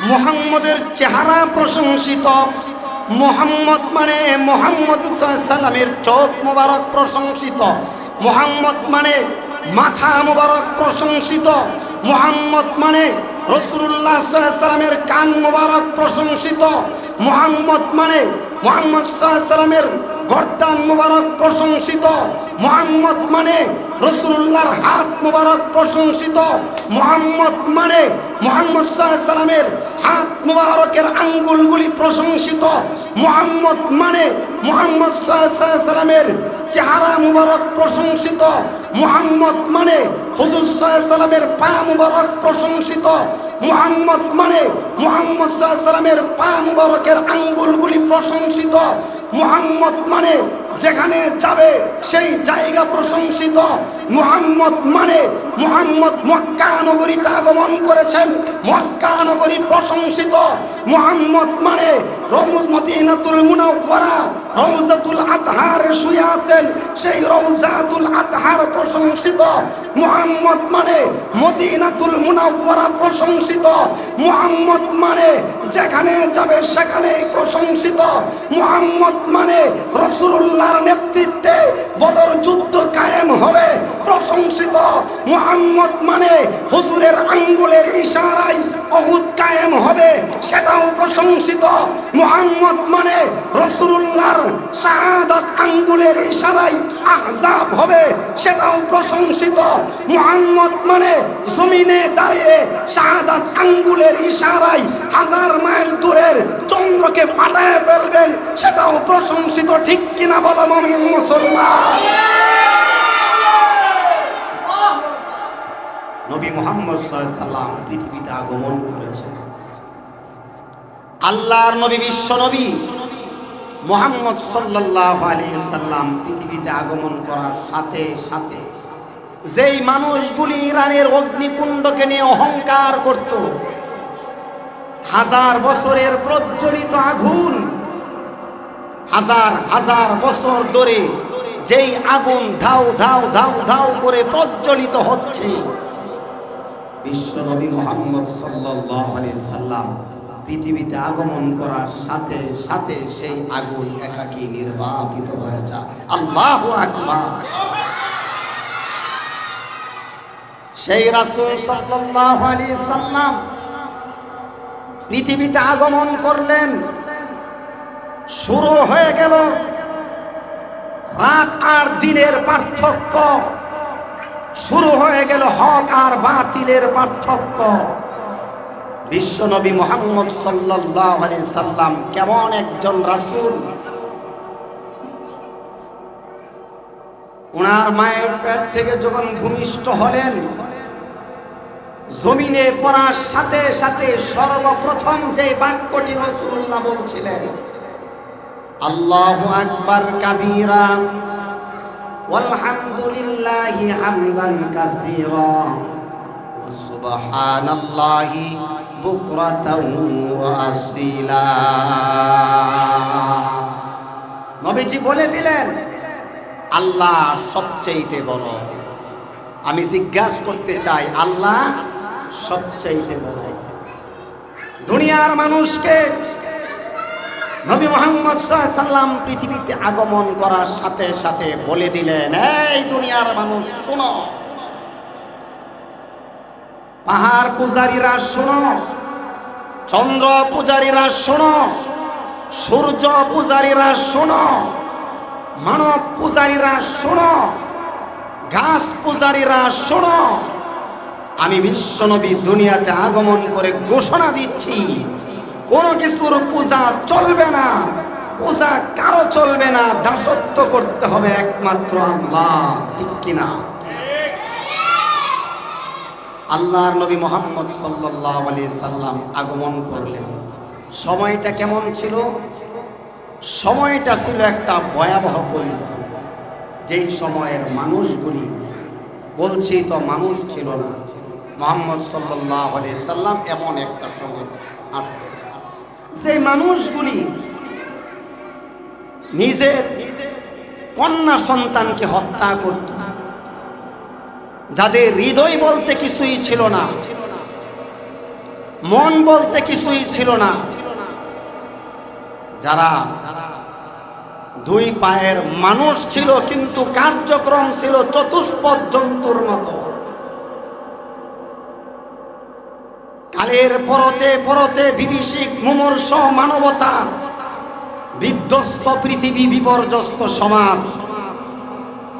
মোহাম্মদের চেহারা প্রশংসিত। মোহাম্মদ মানে মোহাম্মদ সাল্লামের চোখ মোবারক প্রশংসিত। মোহাম্মদ মানে মাথা মোবারক প্রশংসিত। মোহাম্মদ মানে রসুল্লাহ সাল্লামের কান মোবারক প্রশংসিত। মোহাম্মদ মানে মোহাম্মদ সাল্লামের গর্দান মোবারক প্রশংসিত। মোহাম্মদ মানে রসুল্লাহর হাত মোবারক প্রশংসিত। মোহাম্মদ মানে মোহাম্মদ সাল্লামের হাত মুবারকের আঙ্গুলগুলি প্রশংসিত। মোহাম্মদ মানে মোহাম্মদ সাল্লামের চেহারা মুবারক প্রশংসিত। মোহাম্মদ মানে হুজুর সাল্লামের পা মুবারক প্রশংসিত। মোহাম্মদ মানে মোহাম্মদ সাল্লামের পা মুবারকের আঙ্গুলগুলি প্রশংসিত। মোহাম্মদ মানে যেখানে যাবে সেই জায়গা প্রশংসিত মোহাম্মদ মানে মোহাম্মদ মক্কা নগরীতে আগমন করেছেন। মক্কা নগরী প্রশংসিত মোহাম্মদ মানে রমজ মদিনাতুল মুনাওয়ারা, রওজাতুল আতহারে শুয়ে আছেন। সেই রওজাতুল আতহার প্রশংসিত মোহাম্মদ মানে মদিনাতুল মুনাওয়ারা প্রশংসিত মোহাম্মদ মানে যেখানে যাবে সেখানেই প্রশংসিত মোহাম্মদ মানে রসুল্লাহর নেতৃত্বে বদর যুদ্ধ কায়েম হবে। প্রশংসিত মোহাম্মদ মানে হুজুরের আঙ্গুলের ইশারায় অহুদ কায়েম হবে। সেটাও প্রশংসিত মোহাম্মদ মানে রসুল্লাহর শাহাদাত আঙ্গুলের ইশারায় আহজাব হবে। সেটাও প্রশংসিত মোহাম্মদ মানে জমিনে দাঁড়িয়ে শাহাদাত আঙ্গুলের ইশারায় হাজার মাইল দূরের চন্দ্রকে ফাটায় ফেলবেন। সেটাও প্রশংসিত ঠিক কিনা বলো? মুসলমান। নবী মোহাম্মদ সাল্লাম পৃথিবীতে আগমন করেছেন। আল্লাহর নবী বিশ্ব নবী মোহাম্মদ সাল্লাহ আলী সাল্লাম পৃথিবীতে আগমন করার সাথে সাথে যেই মানুষগুলি ইরানের অগ্নিকুণ্ডকে নিয়ে অহংকার করত, হাজার বছরের প্রজ্বলিত আগুন হাজার হাজার বছর ধরে যেই আগুন ধাও ধাও ধাও ধাও করে প্রজ্বলিত হচ্ছে। বিশ্ব নবী মোহাম্মদ সাল্লাম পৃথিবীতে আগমন করার সাথে সাথে সেই আগুন একাকী নির্বাপিত হয়ে যায়। আল্লাহু সেই রাসূল সাল্লাল্লাহু আলাইহি সাল্লাম পৃথিবীতে আগমন করলেন। শুরু হয়ে গেল। রাত আর দিনের পার্থক্য। শুরু হয়ে গেল হক আর বাতিলের পার্থক্য। বিশ্বনবী মোহাম্মদ সাল্লাল্লাহু আলাইহি সাল্লাম কেমন একজন রাসূল? ওনার মায়ের পেট থেকে যখন ভূমিষ্ঠ হলেন, জমিনে পড়ার সাথে সাথে সর্বপ্রথম যে বাক্যটি রসুল্লাহ বলছিলেন আল্লাহ আকবার কাবীরা। আলহামদুলিল্লাহি হামদান কাসীরা। ওয়া সুবহানাল্লাহি বুকরাতাও ওয়া আসীলা। নবীজি বলে দিলেন, আল্লাহ সবচাইতে বড়। আমি জিজ্ঞাসা করতে চাই, আল্লাহ সবচাইতে বড়। দুনিয়ার মানুষকে নবী মোহাম্মদ সাল্লাম পৃথিবীতে আগমন করার সাথে সাথে বলে দিলেন, এই দুনিয়ার মানুষ, শোনো। পাহাড় পূজারীরা শোনো, চন্দ্র পূজারীরা শোনো, সূর্য পূজারীরা শোনো, মানব পূজারীরা শোনো, গাছ পূজারীরা শোনো। আমি বিশ্বনবী দুনিয়াতে আগমন করে ঘোষণা দিচ্ছি কোনো কিছুর পূজা চলবে না। পূজা কারও চলবে না, দাসত্ব করতে হবে একমাত্র আল্লাহ, ঠিক কিনা? আল্লাহর নবী মোহাম্মদ সাল্লাহ আলী সাল্লাম আগমন করলেন। সময়টা কেমন ছিল? সময়টা ছিল একটা ভয়াবহ পরিস্থিতি। যেই সময়ের মানুষগুলি, বলছি তো মানুষ ছিল না, মোহাম্মদ সাল্লাহ আলী সাল্লাম এমন একটা সময় আসছে। যে মানুষগুলি নিজের কন্যা সন্তানকে হত্যা করত, যাদের হৃদয় বলতে কিছুই ছিল না, মন বলতে কিছুই ছিল না, যারা দুই পায়ের মানুষ ছিল, কিন্তু কার্যক্রম ছিল চতুষ্পদ জন্তুর মতো। কালের পরতে পরতে বিভীষিক মুমর্ষ মানবতা, বিধ্বস্ত পৃথিবী বিপর্যস্ত সমাজ,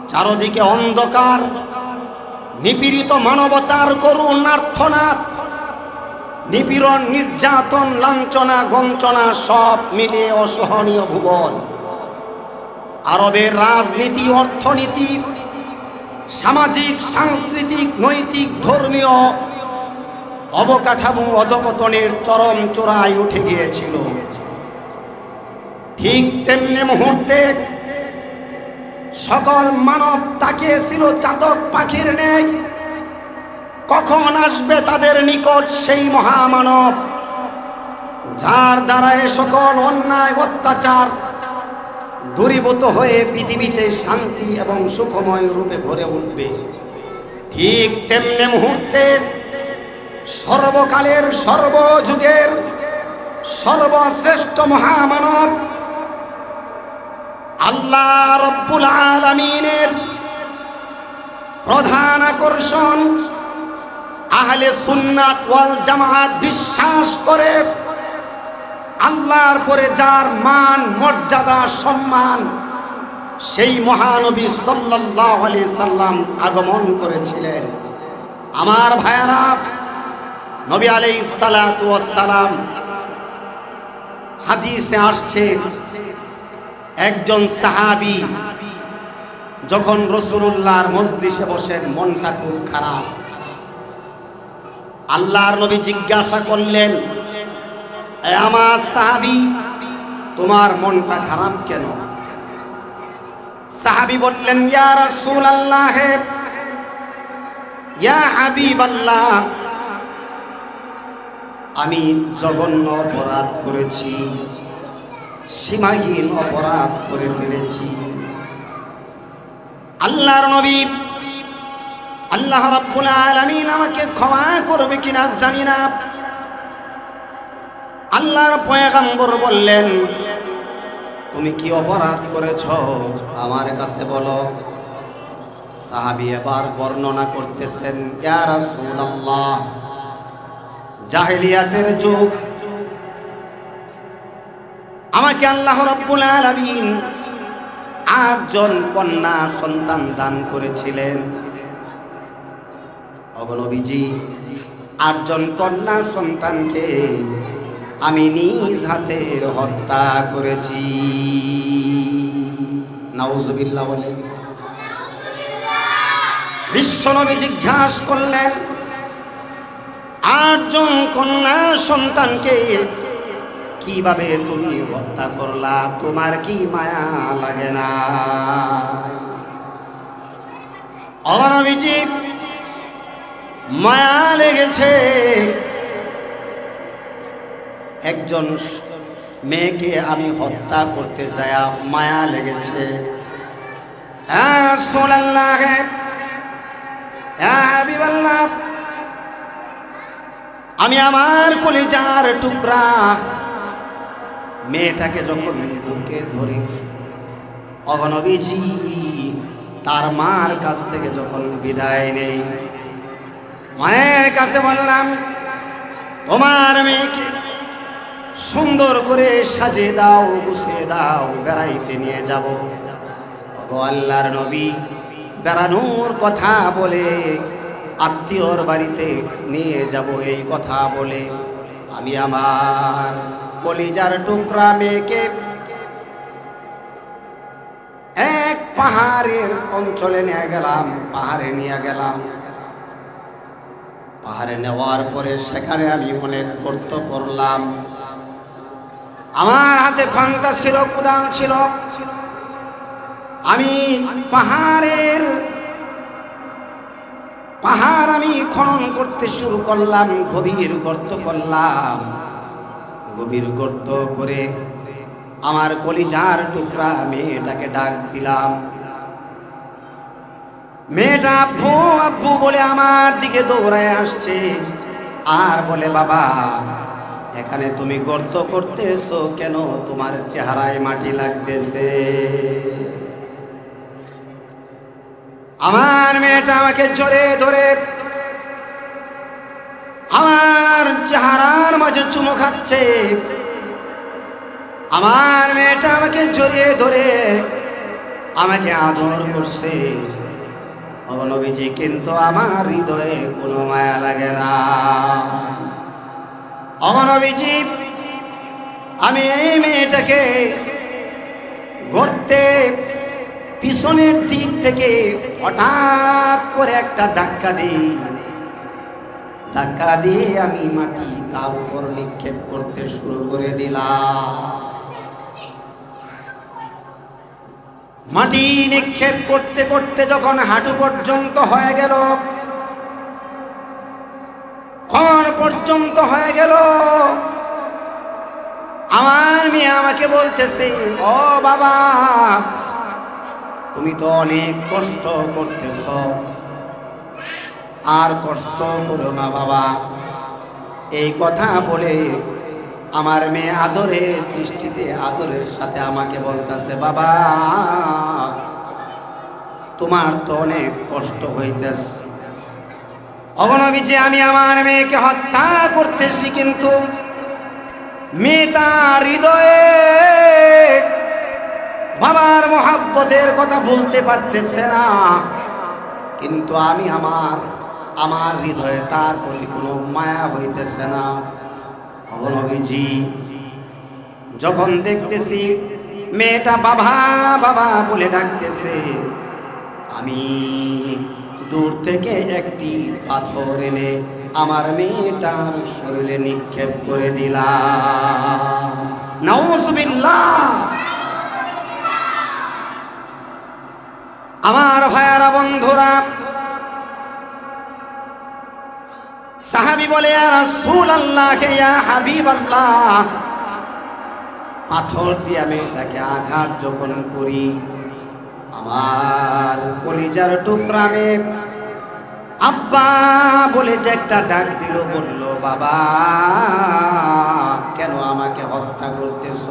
চারদিকে অন্ধকার, নিপীড়িত মানবতার করুণ আর্থনাথ নিপীড়ন, নির্যাতন, লাঞ্ছনা, গঞ্চনা সব মিলিয়ে অসহনীয় ভুবন আরবের রাজনীতি, অর্থনীতি, সামাজিক, সাংস্কৃতিক, নৈতিক, ধর্মীয় অবকাঠামো অধপতনের চরম চূড়ায় উঠে গিয়েছিল। ঠিক তেমনি মুহূর্তে সকল মানব তাকিয়েছিল চাতক পাখির নেই কখন আসবে তাদের নিকট সেই মহামানব? যার দ্বারা এ সকল অন্যায়, অত্যাচার দূরীভূত হয়ে পৃথিবীতে শান্তি এবং সুখময় রূপে ভরে উঠবে। ঠিক তেমনি মুহূর্তে সর্বকালের, সর্বযুগের, সর্বশ্রেষ্ঠ মহামানব আল্লাহ রব্বুল আলমিনের প্রধান আকর্ষণ আহলে সুন্নাত ওয়াল জামাত বিশ্বাস করে আল্লাহর পরে যার মান, মর্যাদা, সম্মান সেই মহানবী সাল্লাল্লাহু আলাইহি সাল্লাম আগমন করেছিলেন। আমার ভাইয়ারা নবী সালাতু সালাম হাদিসে আসছে, একজন সাহাবী যখন রসুল্লাহর মজলিসে বসেন, মনটা খুব খারাপ। আল্লাহর নবী জিজ্ঞাসা করলেন, "এ আমার সাহাবি, তোমার মনটা খারাপ কেন? সাহাবি বললেন, ইয়া রাসূল আল্লাহ ইয়া হাবিব আল্লাহ আমি জঘন্য অপরাধ করেছি, সীমাহীন অপরাধ করে ফেলেছি। আল্লাহর নবী, আল্লাহ রাব্বুল আলামিন আমাকে ক্ষমা করবে কিনা জানি না। আল্লাহর পয়গাম্বর বললেন, তুমি কি অপরাধ করেছ? আমার কাছে বলো, সাহাবী এবার বর্ণনা করতেছেন, ইয়া রাসূলুল্লাহ। জাহেলিয়াতের যুগ। আমাকে আল্লাহ রাব্বুল আলামিন আটজন কন্যা সন্তান দান করেছিলেন। অগনবীজি আটজন কন্যা সন্তানকে আমি নিজ হাতে হত্যা করেছি। নাউজুবিল্লাহ বলে। বিশ্বনবী জিজ্ঞাসা করলেন আটজন কন্যা সন্তানকে কীভাবে তুমি হত্যা করলা? তোমার কি মায়া লাগে না? অনবিজি মায়া লেগেছে। একজন মেয়েকে আমি হত্যা করতে যায় মায়া লেগেছে। হ্যাঁ রাসূলুল্লাহ। হ্যাঁ হাবিবাল্লাহ। আমি আমার কলিজার টুকরা। মেয়েটাকে যখন বুকে ধরি অগনবীজি তার মার কাছ থেকে যখন বিদায় নেই, মায়ের কাছে বললাম, তোমার মেয়েকে সুন্দর করে সাজে দাও, গুছিয়ে দাও, বেড়াইতে নিয়ে যাব। আল্লাহর নবী বেড়ানোর কথা বলে আত্মীয়র বাড়িতে নিয়ে যাব এই কথা বলে। আমি আমার কলিজার টুকরা মেয়েকে এক পাহাড়ের অঞ্চলে নিয়ে গেলাম, পাহাড়ে নিয়ে গেলাম। পাহাড়ে নেওয়ার পরে সেখানে আমি অনেক গর্ত করলাম। আমার হাতে খন্তা ছিল, কুদাল ছিল। আমি পাহাড়ের পাহাড় আমি খনন করতে শুরু করলাম, গভীর গর্ত করলাম। গভীর গর্ত করে আমার কলিজার টুকরা মেয়েটাকে ডাক দিলাম। মেয়েটা, আব্বু আব্বু, বলে আমার দিকে দৌড়ায় আসছে। আর বলে, বাবা, এখানে তুমি গর্ত করতেছো কেন? তোমার চেহারায় মাটি লাগতেছে। আমার মেয়েটা আমাকে জোরে ধরে, আমার চেহারার মাঝে চুমো খাচ্ছে। আমার মেয়েটা আমাকে জড়িয়ে ধরে, আমাকে আদর করছে। অগনবীজি কিন্তু আমার হৃদয়ে কোনো মায়া লাগে না। অগনবীজি আমি এই মেয়েটাকে গড়তে পিছনের দিক থেকে হঠাৎ করে একটা ধাক্কা দিই ধাক্কা দিয়ে আমি মাটি তার উপর নিক্ষেপ করতে শুরু করে দিলাম। মাটি নিক্ষেপ করতে করতে যখন হাঁটু পর্যন্ত হয়ে গেল কর পর্যন্ত হয়ে গেল, আমার মেয়ে আমাকে বলতেছে, ও বাবা তুমি তো অনেক কষ্ট করতেছ। আর কষ্ট করো না বাবা। এই কথা বলে আমার মেয়ে আদরের দৃষ্টিতে আদরের সাথে আমাকে বলতেছে, বাবা, তোমার তো অনেক কষ্ট হইতেছে। অগণবিচে আমি আমার মেয়েকে হত্যা করতেছি, কিন্তু মেয়ে তার হৃদয়ে বাবার মহাব্বতের কথা বলতে পারতেছে না। কিন্তু আমি আমার আমার হৃদয়ে তার প্রতি কোনো মায়া হইতেছে না। অগণবিজি যখন দেখতেছি মেয়েটা বাবা বাবা বলে ডাকতেছে, আমি দূর থেকে একটি পাথর এনে আমার মেয়েটার শরীরে নিক্ষেপ করে দিলাম। নাউজুবিল্লাহ! আমার ভাইয়ারা বন্ধুরা, সাহাবি বলে রাসূল আল্লাহ ইয়া হাবিব আল্লাহ পাথর দিয়ে আমি তাকে আঘাত যখন করি, আমার কলিজার টুকরা মে আব্বা বলে যে একটা ডাক দিল, বলল, বাবা, কেন আমাকে হত্যা করতেছ?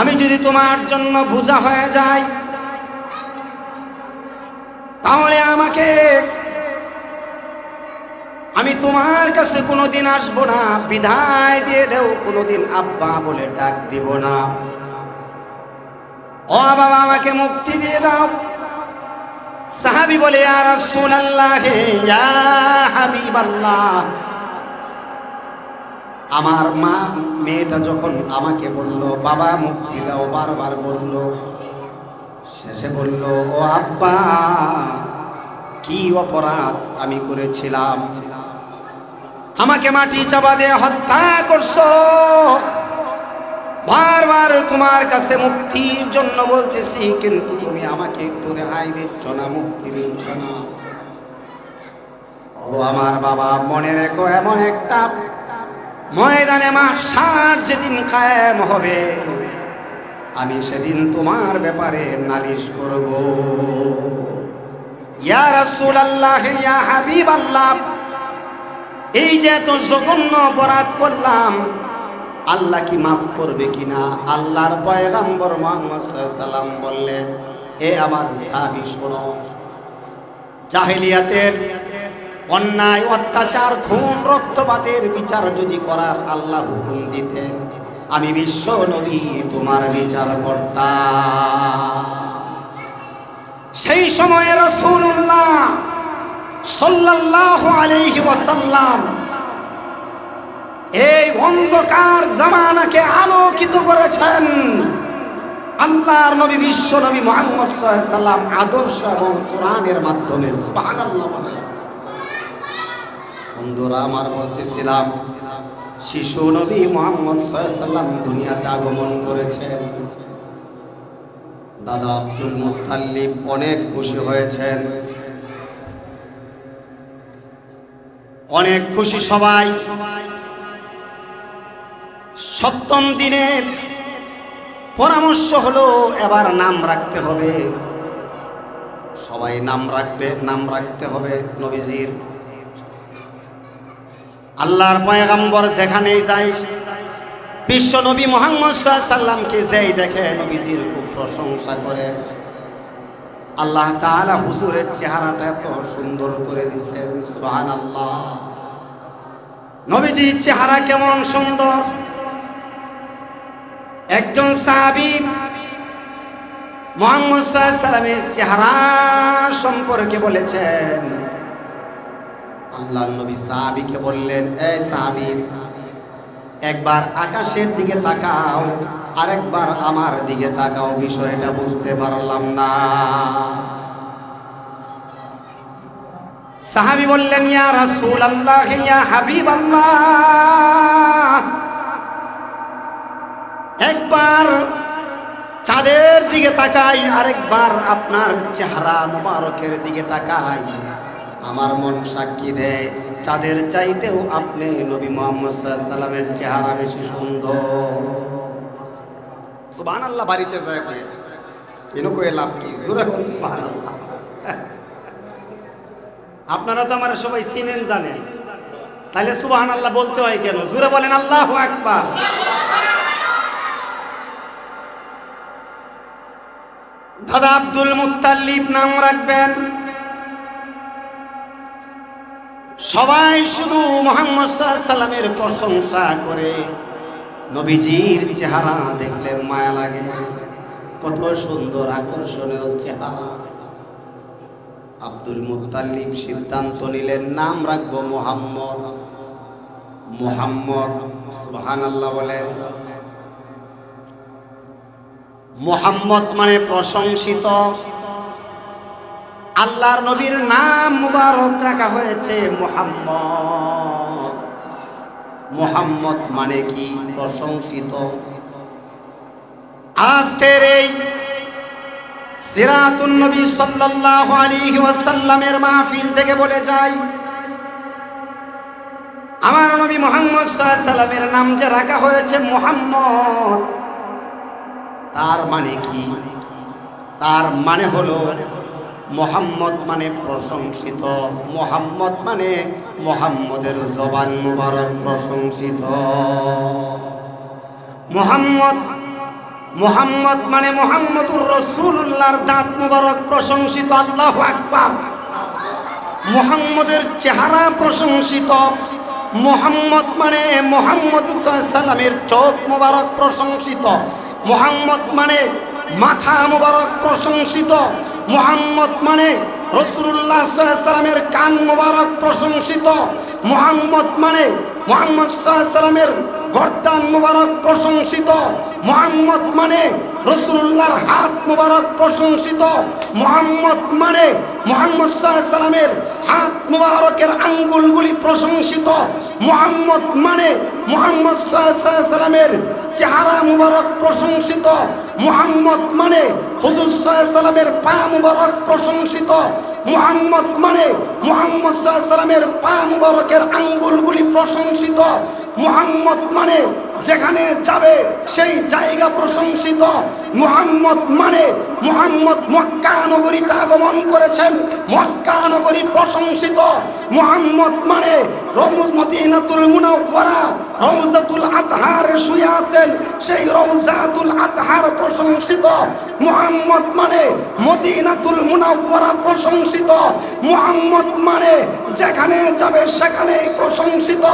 আমি যদি তোমার জন্য বোঝা হয়ে যাই তাহলে আমাকে আমি তোমার কাছে কোনোদিন আসব না বিধায় দিয়ে দেও, কোনোদিন আব্বা বলে ডাক দিব না। ও বাবা, আমাকে মুক্তি দিয়ে দাও। সাহাবি বলে আর রাসূলুল্লাহ, ইয়া হাবিবাল্লাহ। আমার মা, মেয়েটা যখন আমাকে বলল, বাবা, মুক্তি দাও, বারবার বলল শেষে বলল, ও আব্বা, কি অপরাধ আমি করেছিলাম? আমাকে মাটি চাপা দিয়ে হত্যা করছ। বারবার তোমার কাছে মুক্তির জন্য বলতেছি, কিন্তু তুমি আমাকে একটু রেহাই দিচ্ছ না, মুক্তি দিচ্ছ না। ও আমার বাবা, মনে রেখো, এমন একটা ময়দানে মাসার যেদিন কায়েম হবে। আমি সেদিন তোমার ব্যাপারে নালিশ করব। ইয়া রাসূলুল্লাহ, ইয়া হাবিবাল্লাহ, এই যে এত জঘন্য অপরাধ করলাম, আল্লাহ কি মাফ করবে কিনা? আল্লাহর পয়গাম্বর মোহাম্মদ সাল্লাম বললেন, এ আমার সাহাবি, শোনো, জাহেলিয়াতের অন্যায়, অত্যাচার, খুন, রক্তপাতের বিচার যদি করার আল্লাহ হুকুম দিতেন আমি বিশ্ব নবী, তোমার বিচার করতাম সেই সময়ে ওয়াসাল্লাম এই অন্ধকার জামানাকে আলোকিত করেছেন আল্লাহর নবী, বিশ্ব নবী মোহাম্মদ সাল্লাম আদর্শ এবং কোরআনের মাধ্যমে বন্ধুরা, আমার বলতেছিলাম শিশু নবী মোহাম্মদ সাল্লাম দুনিয়াতে আগমন করেছেন। দাদা আব্দুল মুত্তাল্লিব অনেক খুশি হয়েছেন। অনেক খুশি সবাই। সপ্তম দিনে পরামর্শ হলো, এবার নাম রাখতে হবে। সবাই নাম রাখবে, নাম রাখতে হবে নবীজির। আল্লাহর পয়গাম্বর যেখানেই যায় বিশ্ব নবী মোহাম্মদ সাল্লামকে যেই দেখে নবীজির খুব প্রশংসা করে। আল্লাহ তাআলা হুজুরের চেহারাটা এত সুন্দর করে সুবহান আল্লাহ নবীজির চেহারা কেমন সুন্দর। একজন সাহাবী মোহাম্মদ সাল্লামের চেহারা সম্পর্কে বলেছেন আল্লাহ নবী সাহাবিকে বললেন, এই সাহাবি, একবার আকাশের দিকে তাকাও, আরেকবার আমার দিকে তাকাও, বিষয়টা বুঝতে পারলাম না। সাহাবি বললেন, ইয়া রাসূল আল্লাহ ইয়া হাবিব আল্লাহ একবার চাঁদের দিকে তাকাই, আরেকবার আপনার চেহারা মুবারকের দিকে তাকাই। আমার মন সাক্ষী দেয়। চাঁদের চাইতেও আপনি নবী মোহাম্মদ সাল্লামের চেহারা বেশি সুন্দর। সুবাহ আল্লাহ বাড়িতে যায় কয়ে লাভ কি? জোরে সুবাহ আপনারা তো আমার সবাই চিনেন, জানেন। তাহলে সুবাহান আল্লাহ বলতে হয় কেন? জোরে বলেন, আল্লাহ একবার দাদা আব্দুল মুত্তাল্লিব নাম রাখবেন। সবাই শুধু মোহাম্মদ প্রশংসা করে। নবীজির চেহারা দেখলে মায়া লাগে। কত সুন্দর আকর্ষণীয় চেহারা। আব্দুল মুত্তাল্লিব সিদ্ধান্ত নিলেন, নাম রাখব মোহাম্মদ। মোহাম্মদ, সুবহানাল্লাহ বলেন। মোহাম্মদ মানে প্রশংসিত। আল্লাহর নবীর নাম মুবারক রাখা হয়েছে মোহাম্মদ। মোহাম্মদ মানে কি? প্রশংসিত। আজকের এই সিরাতুন নবী সাল্লাল্লাহু আলাইহি ওয়াসাল্লামের মাহফিল থেকে বলে যাই, আমার নবী মোহাম্মদ সাল্লামের নাম যে রাখা হয়েছে মোহাম্মদ, তার মানে কি? তার মানে হলো মোহাম্মদ মানে প্রশংসিত। মোহাম্মদ মানে মোহাম্মদের জবান মুবারক প্রশংসিত। মোহাম্মদ মোহাম্মদ মানে মোহাম্মদুর রসুল্লাহর দাঁত মুবারক প্রশংসিত, আল্লাহ আকবার। মোহাম্মদের চেহারা প্রশংসিত। মোহাম্মদ মানে মোহাম্মদ সাল্লামের চোখ মুবারক প্রশংসিত। মোহাম্মদ মানে মাথা মুবারক প্রশংসিত। মোহাম্মদ মানে রসুল্লাহ সাল্লামের কান মোবারক প্রশংসিত। মোহাম্মদ মানে মোহাম্মদ সাল্লামের গর্দান মোবারক প্রশংসিত। মোহাম্মদ মানে রসুল্লাহর হাত মুবারক প্রশংসিত মোহাম্মদ মানে মোহাম্মদ সাল্লামের হাত মুবারকের আঙ্গুলগুলি প্রশংসিত মোহাম্মদ মানে মোহাম্মদ সাল্লামের চেহারা মুবারক প্রশংসিত মোহাম্মদ মানে হুজুর সাল্লামের পা মুবারক প্রশংসিত মোহাম্মদ মানে মোহাম্মদ সাল্লামের পা মুবারকের আঙ্গুলগুলি প্রশংসিত মোহাম্মদ মানে যেখানে যাবে সেই জায়গা প্রশংসিত। মোহাম্মদ মানে মোহাম্মদ মক্কা নগরীতে আগমন করেছেন। মক্কা নগরী প্রশংসিত। মোহাম্মদ মানে রমজ মদিনাতুল মুনাওয়ারা, রওজাতুল আতহারে শুয়ে আছেন। সেই রওজাতুল আতহার প্রশংসিত মোহাম্মদ মানে মদিনাতুল মুনাওয়ারা প্রশংসিত মোহাম্মদ মানে যেখানে যাবে সেখানেই প্রশংসিত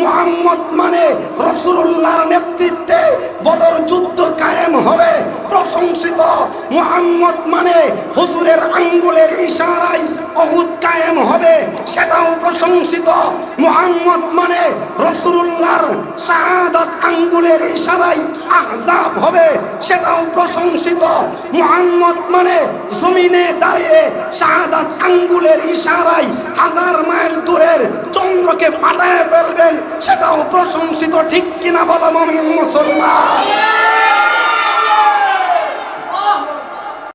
মোহাম্মদ মানে রসুল্লাহর নেতৃত্বে বদর যুদ্ধ কায়েম হবে। প্রশংসিত মোহাম্মদ মানে হুজুরের আঙ্গুলের ইশারায় অহুদ কায়েম হবে, সেটাও প্রশংসিত। মোহাম্মদ মানে রসুল্লাহর শাহাদাত আঙ্গুলের ইশারায় আহজাব হবে, সেটাও প্রশংসিত। মোহাম্মদ মানে জমিনে দাঁড়িয়ে শাহাদাত আঙ্গুলের ইশারায় হাজার মাইল দূরের চন্দ্রকে পাঠায় ফেলবেন, সেটাও প্রশংসিত, ঠিক কিনা বলো মমিন মুসলমান?